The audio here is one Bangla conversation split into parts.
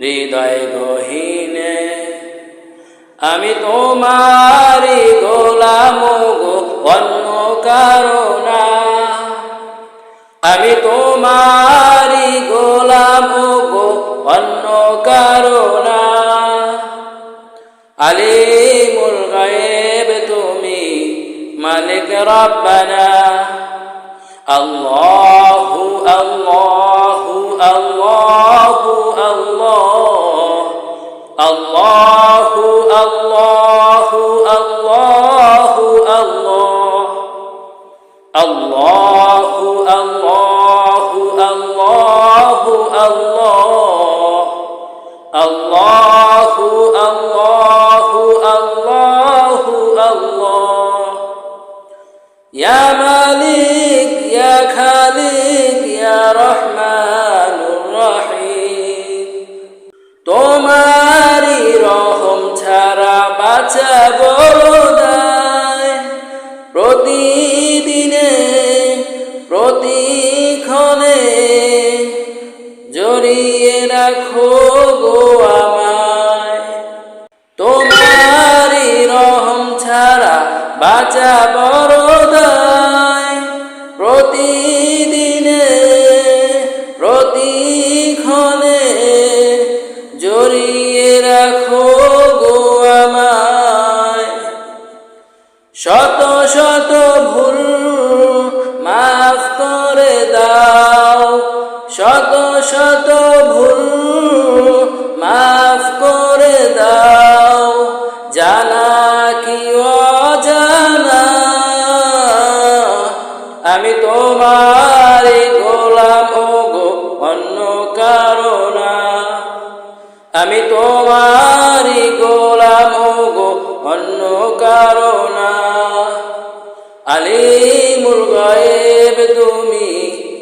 হৃদয় গহীনে, আমি তোমারি গোলাম গো, অন্য কারণা আমি তোমারি গোলাম গো, অন্য কারণা আলিমুল গায়েব তুমি মালিক রব্বানা, আল্লাহু আল্লাহ আল্লাহু আল্লাহু আল্লাহু মালিক ইয়া খালিক ইয়া রহমানুর রহিম তোমারি রহম ছাড়া বাঁচা জড়িয়ে রাখো গো আমায়। তোমারি রহম ছাড়া বাঁচা বড় দায়। প্রতিদিনে, প্রতিক্ষণে জড়িয়ে রাখো গো আমায়। শত শত ভুল মাফ করে দাও। শত ভুল মাফ করে দাও। জানা কি অজানা? আমি তোমার গোলাম গো অন্য কারণা। আমি তোমার গোলাম গো অন্য কারণা। আলিমুল গায়েব তুমি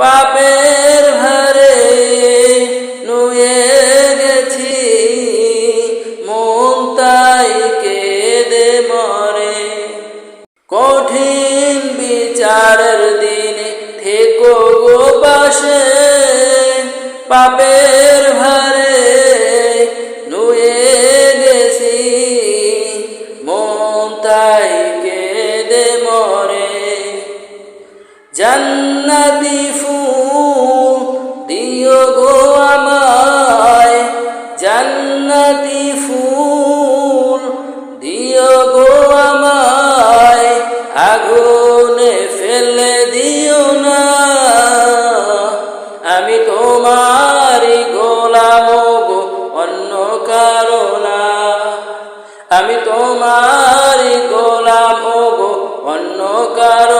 পাপের ভারে নুয়ে গেছি মন তাই কেঁদে মরে। কঠিন বিচারের দিনে থেকো গো পাশে, পাপের জান্নাতি ফুল দিও গো আমায়। জান্নাতি ফুল দিও গো আমায়। আগুনে ফেলে দিও না। আমি তোমারি গোলাম গো, অন্য কারণা আমি তোমারি গোলাম গো, অন্য কারণা